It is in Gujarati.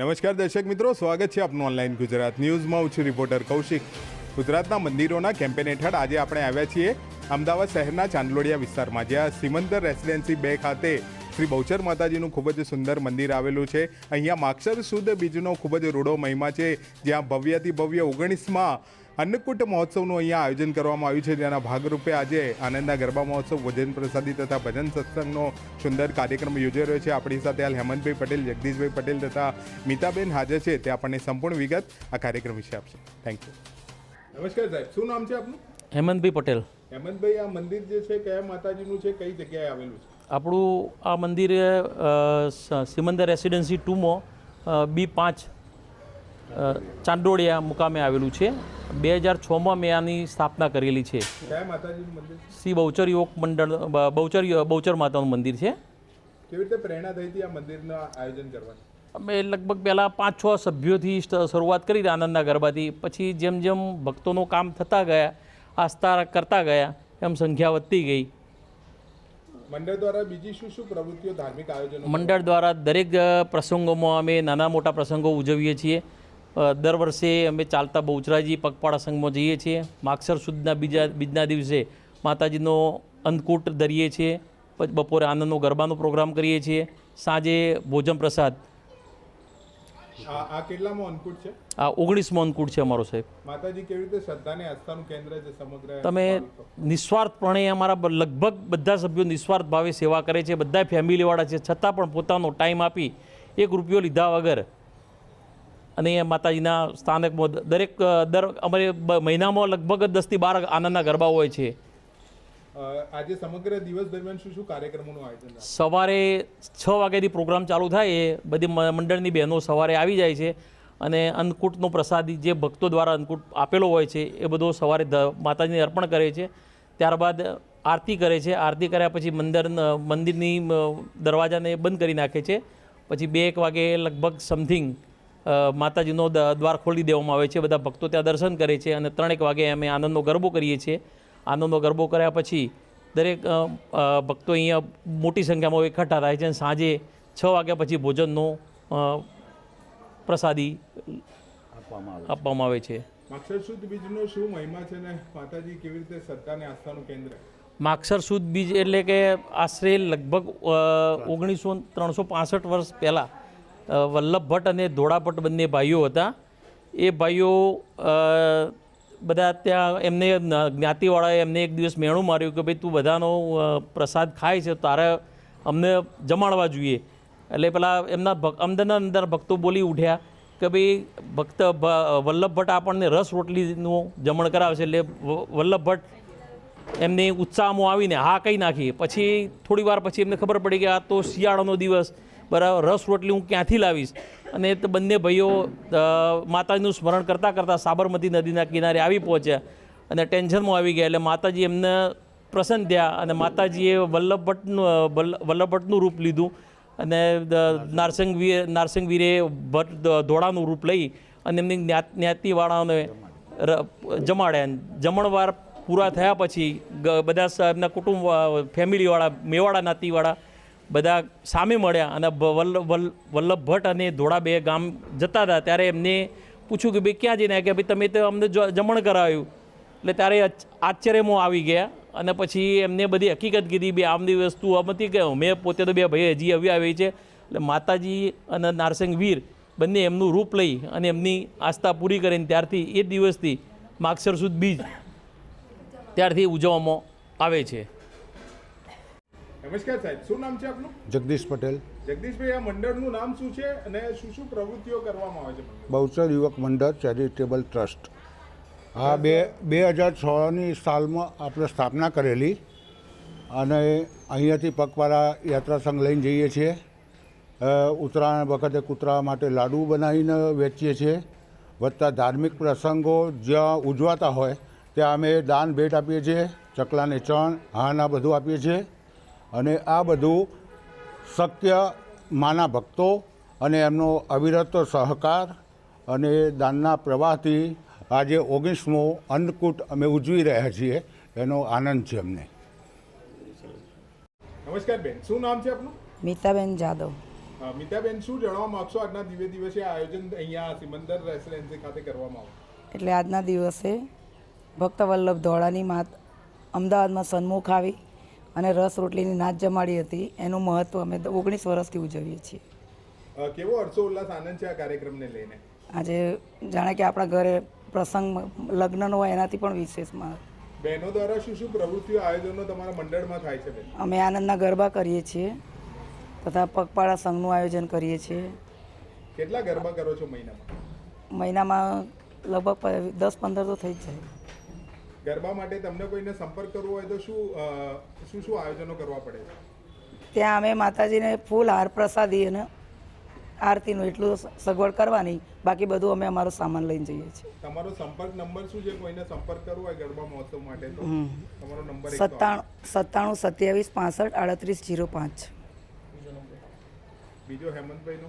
નમસ્કાર દર્શક મિત્રો, સ્વાગત છે આપનું ઓનલાઈન ગુજરાત ન્યૂઝમાં. હું છું રિપોર્ટર કૌશિક. ગુજરાતના મંદિરોના કેમ્પેન હેઠળ આજે આપણે આવ્યા છીએ અમદાવાદ શહેરના ચાંદલોડિયા વિસ્તારમાં, જ્યાં સિમંદર રેસિડેન્સી બે ખાતે શ્રી બહુચર માતાજીનું ખૂબ જ સુંદર મંદિર આવેલું છે. અહીંયા માક્ષર સુદ બીજનો ખૂબ જ રૂડો મહિમા છે, જ્યાં ભવ્યથી ભવ્ય ઓગણીસમાં અન્નકૂટ મહોત્સવનું અહીંયા આયોજન કરવામાં આવ્યું છે જેના ભાગરૂપે આજે આનંદના ગરબા મહોત્સવ ભોજન પ્રસાદી તથા ભજન સત્સંગનો સુંદર કાર્યક્રમ યોજાઈ રહ્યો છે. આપણી સાથે હાલ હેમંતભાઈ પટેલ જગદીશભાઈ પટેલ તથા મીતાબેન હાજર છે. તે આપણને સંપૂર્ણ વિગત આ કાર્યક્રમ વિશે આપશે. થેન્ક યુ નમસ્કાર સાહેબ શું નામ છે આપનું? હેમંતભાઈ પટેલ. હેમંતભાઈ આ મંદિર જે છે કયા માતાજીનું છે કઈ જગ્યાએ આવેલું છે? આપણું આ મંદિર સિમંદર રેસિડેન્સી ટુમાં બી પાંચ ચાંદોળિયા ચાંદોડિયા મુકામે આવેલું છે. બે હજાર છમાં મેં આની સ્થાપના કરેલી છે? શ્રી બહુચર યુવક મંડળ બહુચર બહુચર માતાનું મંદિર છે. કેવી રીતે પ્રેરણા થઈ હતી આ મંદિરનું આયોજન કરવાનું? અમે લગભગ પહેલાં પાંચ છ સભ્યોથી શરૂઆત કરી આનંદના ગરબાથી પછી જેમ જેમ ભક્તોનું કામ થતા ગયા આસ્થા કરતા ગયા એમ સંખ્યા વધતી ગઈ. મંડળ દ્વારા બીજી શું શું પ્રવૃત્તિઓ ધાર્મિક આયોજન? મંડળ દ્વારા દરેક પ્રસંગોમાં અમે નાના મોટા પ્રસંગો ઉજવીએ છીએ. દર વર્ષે અમે ચાલતા બહુચરાજી પગપાળા સંઘમાં જઈએ છીએ. માગસર સુદના બીજા બીજના દિવસે માતાજીનો અંતકૂટ ધરીએ છીએ. પછી બપોરે આનંદનો ગરબાનો પ્રોગ્રામ કરીએ છીએ. સાંજે ભોજન પ્રસાદ. આ કેટલામાં અન્નકૂટ છે? આ ઓગણીસમો અંતકૂટ છે અમારો સાહેબ. માતાજી કેવી રીતે શ્રદ્ધાને આસ્થાનું કેન્દ્ર છે સમગ્ર તમે નિસ્વાર્થપણે અમારા લગભગ બધા સભ્યો નિસ્વાર્થ ભાવે સેવા કરે છે. બધા ફેમિલીવાળા છે. છતાં પણ પોતાનો ટાઈમ આપી એક રૂપિયો લીધા વગર અને એ માતાજીના સ્થાનકમાં દરેક દર અમારે મહિનામાં લગભગ દસથી બાર આનંદના ગરબા હોય છે. આજે સમગ્ર દિવસ દરમિયાન શું શું કાર્યક્રમોનું આયોજન સવારે છ વાગ્યાથી પ્રોગ્રામ ચાલુ થાય એ બધી મંડળની બહેનો સવારે આવી જાય છે અને અન્નકૂટનો પ્રસાદી જે ભક્તો દ્વારા અન્નકૂટ આપેલો હોય છે એ બધો સવારે માતાજીને અર્પણ કરે છે. ત્યારબાદ આરતી કરે છે. આરતી કર્યા પછી મંદિર મંદિરની દરવાજાને બંધ કરી નાખે છે. પછી બે એક વાગે લગભગ સમથિંગ માતાજીનો દ- દ્વાર ખોલી દેવામાં આવે છે બધા ભક્તો ત્યાં દર્શન કરે છે અને ત્રણેક વાગે અમે આનંદનો ગરબો કરીએ છીએ. આનંદનો ગરબો કર્યા પછી દરેક ભક્તો અહીંયા મોટી સંખ્યામાં એકઠા થાય છે અને સાંજે છ વાગ્યા પછી ભોજનનો પ્રસાદી આપવામાં આવે છે. માક્ષર સુદ બીજનો શું મહિમા છે ને? માતાજી કેવી રીતે શ્રદ્ધાને આસ્થાનું કેન્દ્ર? માક્ષર સુદ બીજ એટલે કે આશરે લગભગ ઓગણીસો ત્રણસો પાસઠ વર્ષ પહેલાં વલ્લભ ભટ્ટ અને ધોળા ભટ્ટ બંને ભાઈઓ હતા. એ ભાઈઓ બધા ત્યાં એમને જ્ઞાતિવાળાએ એમને એક દિવસ મેણું માર્યું કે, ભાઈ, તું બધાનો પ્રસાદ ખાય છે, તારે અમને જમાડવા જોઈએ. એટલે પેલા એમના અંદરના અંદર ભક્તો બોલી ઉઠ્યા કે, ભાઈ, ભક્ત વલ્લભ ભટ્ટ આપણને રસ રોટલીનું જમણ કરાવશે. એટલે વ- વલ્લભ ભટ્ટ એમને ઉત્સાહમાં આવીને હા કહી નાખી. પછી થોડી વાર પછી એમને ખબર પડી કે આ તો શિયાળાનો દિવસ. બરાબર, રસ રોટલી હું ક્યાંથી લાવીશ? અને તો બંને ભાઈઓ માતાજીનું સ્મરણ કરતાં કરતાં સાબરમતી નદીના કિનારે આવી પહોંચ્યા અને ટેન્શનમાં આવી ગયા. એટલે માતાજી એમને પ્રસન્ન થયા અને માતાજીએ વલ્લભ ભટ્ટનું વલ્લભ ભટ્ટનું રૂપ લીધું અને, દ- નારસિંહ વીર નારસિંહ વીરે ભટ્ટ ધોળાનું રૂપ લઈ અને એમની જ્ઞાત જ્ઞાતિવાળાઓને જમાડ્યા. જમણવાર પૂરા થયા પછી બધા એમના કુટુંબ ફેમિલીવાળા, મેવાડા નાતીવાળા બધા સામે મળ્યા અને વલ્લભ ભટ્ટ અને ધોળા બે ગામ જતા હતા. ત્યારે એમને પૂછ્યું કે ભાઈ, ક્યાં જઈને કે ભાઈ, તમે તો અમને જમણ કરાવ્યું. એટલે ત્યારે આશ્ચર્યમાં આવી ગયા અને પછી એમને બધી હકીકત કીધી બે આમની વસ્તુ અમતી કે મેં પોતે તો બે ભાઈ હજી આવી આવી છે. એટલે માતાજી અને નારસિંહ વીર બંને એમનું રૂપ લઈ અને એમની આસ્થા પૂરી કરીને ત્યારથી એ દિવસથી માક્ષર સુદ બીજ ત્યારથી ઉજવવામાં આવે છે. નમસ્કાર સાહેબ શું નામ છે આપનું? જગદીશ પટેલ. જગદીશભાઈ આ મંડળનું નામ શું છે અને શું શું પ્રવૃત્તિઓ કરવામાં આવે છે બહુચર યુવક મંડળ ચેરિટેબલ ટ્રસ્ટ. આ બે બે હજાર છની સાલમાં આપણે સ્થાપના કરેલી અને અહીંયાથી પગપાળા યાત્રા સંઘ લઈને જઈએ છીએ. ઉત્તરાયણ વખતે કૂતરા માટે લાડુ બનાવીને વેચીએ છીએ. વત્તા ધાર્મિક પ્રસંગો જ્યાં ઉજવાતા હોય ત્યાં અમે દાન ભેટ આપીએ છીએ ચકલાને ચણ હાના બધું આપીએ છીએ. અને આ બધું શક્ય માના ભક્તો અને એમનો અવિરત સહકાર અને દાનના પ્રવાહથી આજે ઓગણીસમો અન્નકૂટ અમે ઉજવી રહ્યા છીએ. એનો આનંદ છે અમને. નમસ્કાર બેન શું નામ છે આપનું? મીતાબેન જાદવ. મીતાબેન શું જણાવવા માંગશો? આજના દિવ્ય દિવસે આયોજન અહીંયા સિમંદર રેસિડેન્સી ખાતે કરવામાં આવ્યું. એટલે આજના દિવસે ભક્ત વલ્લભ ધોળાની માત અમદાવાદમાં સન્મુખ આવી. અને રસ રોટલીની નાચ જમાડી હતી એનું મહત્ત્વ અમે ઓગણીસ વર્ષથી ઉજવીએ છીએ. કેવો હર્ષો ઉલ્લાસ આનંદ છે આ કાર્યક્રમને લઈને? આજે જાણે કે આપણા ઘરે પ્રસંગ લગ્નનો હોય એનાથી પણ વિશેષમાં. બહેનો દ્વારા શું શું પ્રવૃત્તિઓ આયોજનો તમારા મંડળમાં થાય છે અમે આનંદના ગરબા કરીએ છીએ તથા પગપાળા સંઘનું આયોજન કરીએ છીએ. કેટલા ગરબા કરો છો મહિનામાં? મહિનામાં લગભગ દસ પંદર તો થઈ જ જાય. ગરબા માટે તમને કોઈને સંપર્ક કરવો હોય તો શું શું શું આયોજનો કરવા પડે? ત્યાં અમે માતાજીને ફૂલ હાર પ્રસાદી અને આરતીનું એટલું સગવડ કરવાની. બાકી બધું અમે અમારો સામાન લઈને જઈએ છીએ. તમારો સંપર્ક નંબર શું છે? કોઈને સંપર્ક કરવો હોય ગરબા મહોત્સવ માટે તો? તમારો નંબર. સત્તાણું સત્તાણું સત્યાવીસ પાસઠ આડત્રીસ જીરો પાંચ. બીજો હેમંતભાઈનો